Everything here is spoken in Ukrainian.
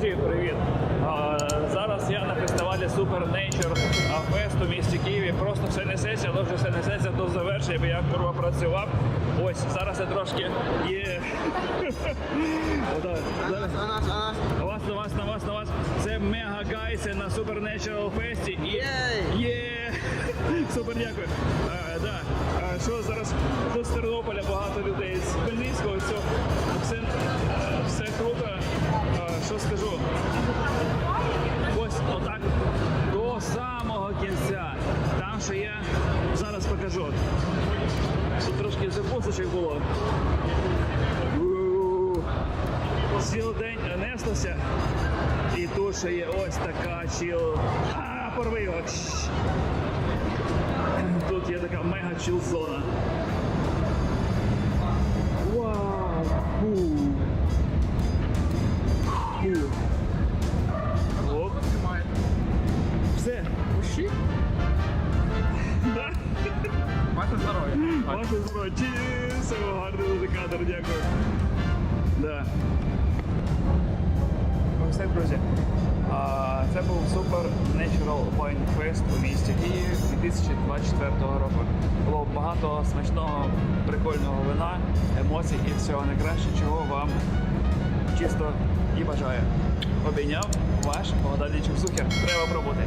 Друзі, привіт! Зараз я на фестивалі Super Nature Fest у місті Києві. Просто все несеться, але вже все несеться до завершення, бо я курва працював. Ось зараз я трошки є. На вас, на вас, на вас, на вас. Це мега гайси на Supernatural Fest. І... Єй! Є! Супер, дякую. Що зараз з Тернополя багато людей з Хмельницького, зараз покажу. Тут трошки вже посочок було. Цілий день неслося. І ще є ось така чіл. А, порви його. Тут є така мега чіл Ваше зброю. Чіс! Гарний музикатор, дякую. Да. Ось так, друзі. Це був Super Natural Wine Fest у місті Київ 2024 року. Було багато смачного, прикольного вина, емоцій і всього найкраще, чого вам чисто і бажаю. Обійняв ваш Богдан Сухер. Треба пробувати.